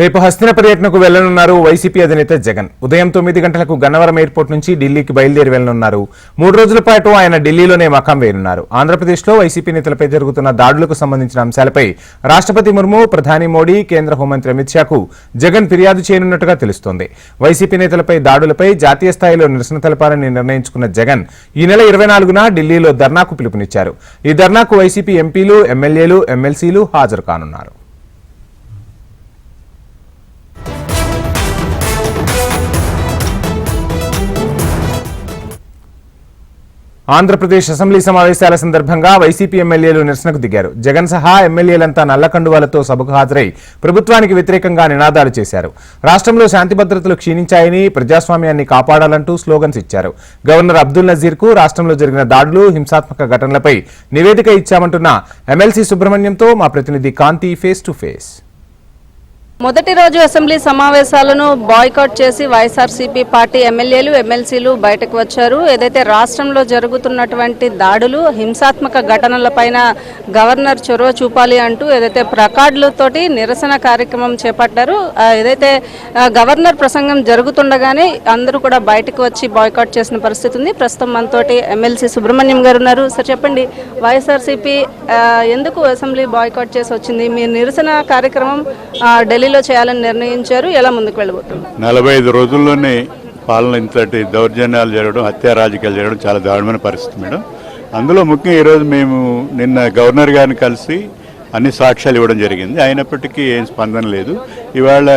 రేపు హస్తిన పర్యటనకు వెళ్ళనున్నారు వైసీపీ అధినేత జగన్. ఉదయం తొమ్మిది గంటలకు గన్నవరం ఎయిర్పోర్ట్ నుంచి ఢిల్లీకి బయలుదేరి వెళ్ళనున్నారు మూడు రోజుల పాటు ఆయన ఢిల్లీలోనే మకాం వేయనున్నారు. ఆంధ్రప్రదేశ్లో వైసీపీ నేతలపై జరుగుతున్న దాడులకు సంబంధించిన అంశాలపై రాష్ట్రపతి ముర్ము ప్రధాని మోడీ కేంద్ర హోంమంత్రి అమిత్ షాకు జగన్ ఫిర్యాదు చేయనున్నట్టుగా తెలుస్తోంది. వైసీపీ నేతలపై దాడులపై జాతీయ స్థాయిలో నిరసన తెలపాలని నిర్ణయించుకున్న జగన్ ఈ నెల ఇరవై నాలుగున ఢిల్లీలో ధర్నాకు పిలుపునిచ్చారు. ఈ ధర్నాకు వైసీపీ ఎంపీలు ఎమ్మెల్యేలు ఎమ్మెల్సీలు హాజరు కానున్నారు. ఆంధ్రప్రదేశ్ అసెంబ్లీ సమావేశాల సందర్భంగా వైసీపీ ఎమ్మెల్యేలు నిరసనకు దిగారు. జగన్ సహా ఎమ్మెల్యేలంతా నల్లకండువాలతో సభకు హాజరై ప్రభుత్వానికి వ్యతిరేకంగా నినాదాలు చేశారు. రాష్ట్రంలో శాంతి భద్రతలు క్షీణించాయని ప్రజాస్వామ్యాన్ని కాపాడాలంటూ స్లోగన్స్ ఇచ్చారు. గవర్నర్ అబ్దుల్ నజీర్కు రాష్ట్రంలో జరిగిన దాడులు హింసాత్మక ఘటనలపై నివేదిక ఇచ్చామంటున్న ఎమ్మెల్సీ సుబ్రహ్మణ్యంతో మా ప్రతినిధి కాంతి ఫేస్ టు ఫేస్. మొదటి రోజు అసెంబ్లీ సమావేశాలను బాయ్కాట్ చేసి వైఎస్ఆర్సీపీ పార్టీ ఎమ్మెల్యేలు ఎమ్మెల్సీలు బయటకు వచ్చారు. ఏదైతే రాష్ట్రంలో జరుగుతున్నటువంటి దాడులు హింసాత్మక ఘటనలపైన గవర్నర్ చొరవ చూపాలి అంటూ ఏదైతే ప్రకార్డులతోటి నిరసన కార్యక్రమం చేపట్టారు ఏదైతే గవర్నర్ ప్రసంగం జరుగుతుండగానే అందరూ కూడా బయటకు వచ్చి బాయ్కాట్ చేసిన పరిస్థితి ఉంది. ప్రస్తుతం మనతోటి ఎమ్మెల్సీ సుబ్రహ్మణ్యం గారు ఉన్నారు. సార్ చెప్పండి వైఎస్ఆర్సీపీ ఎందుకు అసెంబ్లీ బాయ్కాట్ చేసి వచ్చింది? మీ నిరసన కార్యక్రమం ఢిల్లీ ఢిల్లీలో చేయాలని నిర్ణయించారు. ఎలా ముందుకు వెళ్ళబోతుంది నలభై ఐదు రోజుల్లోనే పాలన ఇంతటి దౌర్జన్యాలు జరగడం హత్యా రాజకీయాలు జరగడం చాలా దారుణమైన పరిస్థితి మేడం. అందులో ముఖ్యంగా ఈరోజు మేము నిన్న గవర్నర్ గారిని కలిసి అన్ని సాక్ష్యాలు ఇవ్వడం జరిగింది. అయినప్పటికీ ఏం స్పందన లేదు. ఇవాళ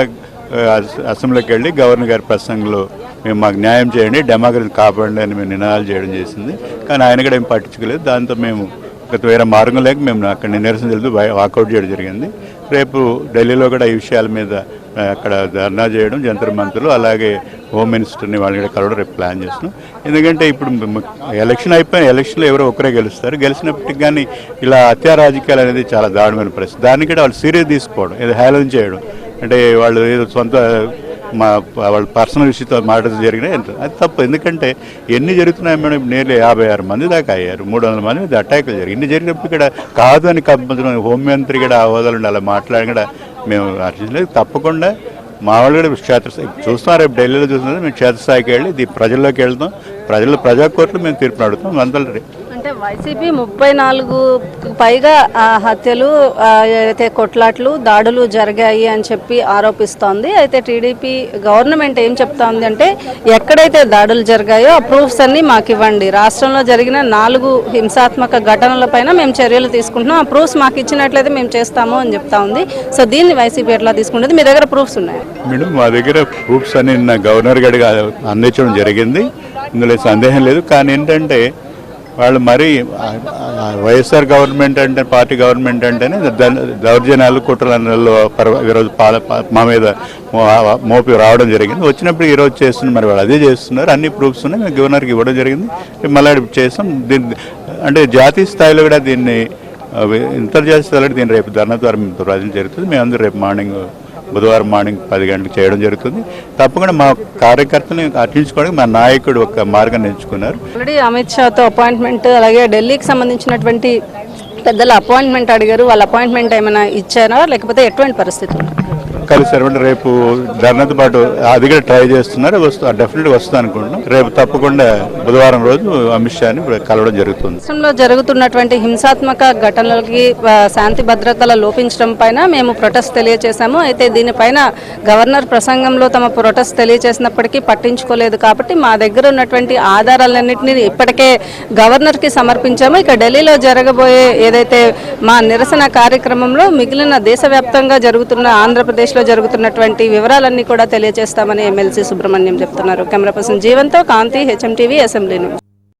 అసెంబ్లీకి వెళ్ళి గవర్నర్ గారి ప్రసంగంలో మేము మాకు న్యాయం చేయండి డెమోక్రసీ కాపాడండి అని మేము నినాదాలు చేయడం చేసింది. కానీ ఆయన కూడా ఏం పట్టించుకోలేదు. దాంతో మేము గత వేరే మార్గం లేక మేము అక్కడ నిరసన తెలుదు వాకౌట్ చేయడం జరిగింది. రేపు ఢిల్లీలో కూడా ఈ విషయాల మీద అక్కడ ధర్నా చేయడం జంతర్ మంత్రులు అలాగే హోమ్ మినిస్టర్ని వాళ్ళని కూడా కలవడం రేపు ప్లాన్ చేస్తున్నాం. ఎందుకంటే ఇప్పుడు ఎలక్షన్ అయిపోయిన ఎలక్షన్లో ఎవరో ఒకరే గెలుస్తారు. గెలిచినప్పటికి కానీ ఇలా హత్యా రాజకీయాలు అనేది చాలా దారుణమైన పరిస్థితి. దాన్ని కూడా వాళ్ళు సీరియస్ తీసుకోవడం ఏదో హేళన చేయడం. అంటే వాళ్ళు ఏదో సొంత మా వాళ్ళ పర్సనల్ విషయంతో మాట్లాడడం జరిగినాయి. అది తప్పు. ఎందుకంటే ఎన్ని జరుగుతున్నాయి మేడం? నేర్లే యాభై ఆరు మంది దాకా అయ్యారు. మూడు వందల మంది మీద అటాకులు జరిగి ఇన్ని జరిగినప్పుడు ఇక్కడ కాదు అని కప్పంచడం హోంమంత్రి కూడా ఆ హోదాలు ఉండి అలా మాట్లాడి కూడా మేము హర్షించలేదు తప్పకుండా మా వాళ్ళు కూడా క్షేత్రస్థాయి చూస్తున్నాం రేపు ఢిల్లీలో చూస్తున్నారు. మేము క్షేత్రస్థాయికి వెళ్ళి ఇది ప్రజల్లోకి వెళ్తాం. ప్రజల ప్రజా మేము తీర్పు అడుగుతాం. అందరూ వైసీపీ ముప్పై నాలుగు పైగా హత్యలు అయితే కొట్లాట్లు దాడులు జరిగాయి అని చెప్పి ఆరోపిస్తోంది. అయితే టీడీపీ గవర్నమెంట్ ఏం చెప్తోంది అంటే ఎక్కడైతే దాడులు జరిగాయో ఆ ప్రూఫ్స్ అన్ని మాకు ఇవ్వండి. రాష్ట్రంలో జరిగిన నాలుగు హింసాత్మక ఘటనలపైన మేము చర్యలు తీసుకుంటున్నాం. ఆ ప్రూఫ్స్ మాకు ఇచ్చినట్లయితే మేము చేస్తాము అని చెప్తా ఉంది. సో దీన్ని వైసీపీ ఎట్లా తీసుకుంటుంది? మీ దగ్గర ప్రూఫ్స్ ఉన్నాయి? మేడం మా దగ్గర ప్రూఫ్స్ అని గవర్నర్ గడిగా అందించడం జరిగింది. ఇందులో సందేహం లేదు. కానీ ఏంటంటే వాళ్ళు మరి వైఎస్ఆర్ గవర్నమెంట్ అంటే పార్టీ గవర్నమెంట్ అంటేనే దౌర్జన్యాలు కుట్రలలో పర్వ ఈరోజు పాల మా మీద మోపి రావడం జరిగింది. వచ్చినప్పుడు ఈరోజు చేస్తున్నారు మరి వాళ్ళు అదే చేస్తున్నారు. అన్ని ప్రూఫ్స్ ఉన్నాయి. మేము గవర్నర్కి ఇవ్వడం జరిగింది. మళ్ళీ చేస్తాం దీన్ని అంటే జాతీయ స్థాయిలో కూడా దీన్ని ఆ, అంతర్జాతీయ స్థాయిలో దీన్ని రేపు ధర్నా ద్వారా మేము ప్రజలు జరుగుతుంది. మేమందరూ రేపు మార్నింగ్ బుధవారం మార్నింగ్ పది గంటలకు చేయడం జరుగుతుంది. తప్పకుండా మా కార్యకర్తని అర్థించుకోవడానికి మా నాయకుడు ఒక మార్గాన్ని ఎంచుకున్నారు. ఆల్రెడీ అమిత్ షాతో అపాయింట్మెంట్ అలాగే ఢిల్లీకి సంబంధించినటువంటి పెద్దల అపాయింట్మెంట్ అడిగారు. వాళ్ళ అపాయింట్మెంట్ ఏమైనా ఇచ్చారా? లేకపోతే ఎటువంటి పరిస్థితులు? కలిసారు రేపు ధర్నాతో పాటు అది కూడా ట్రై చేస్తున్నారు. వస్తు డెఫినెట్గా వస్తుంది అనుకుంటున్నాం. రేపు తప్పకుండా బుధవారం రోజు అమిత్ షాని కలవడం జరుగుతుంది. రాష్ట్రంలో జరుగుతున్నటువంటి హింసాత్మక ఘటనలకి శాంతి భద్రతల లోపించడం పైన మేము ప్రొటెస్ట్ తెలియజేశాము అయితే దీనిపైన గవర్నర్ ప్రసంగంలో తమ ప్రొటెస్ట్ తెలియజేసినప్పటికీ పట్టించుకోలేదు కాబట్టి మా దగ్గర ఉన్నటువంటి ఆధారాలన్నింటినీ ఇప్పటికే గవర్నర్కి సమర్పించాము. ఇక ఢిల్లీలో జరగబోయే ఏదైతే మా నిరసన కార్యక్రమంలో మిగిలిన దేశవ్యాప్తంగా జరుగుతున్న ఆంధ్రప్రదేశ్లో జరుగుతున్నటువంటి వివరాలన్నీ కూడా తెలియజేస్తామని ఎమ్మెల్సీ సుబ్రహ్మణ్యం చెప్తున్నారు. కెమెరా పర్సన్ జీవంతో కాంతి హెచ్ఎం టీవీ అసెంబ్లీ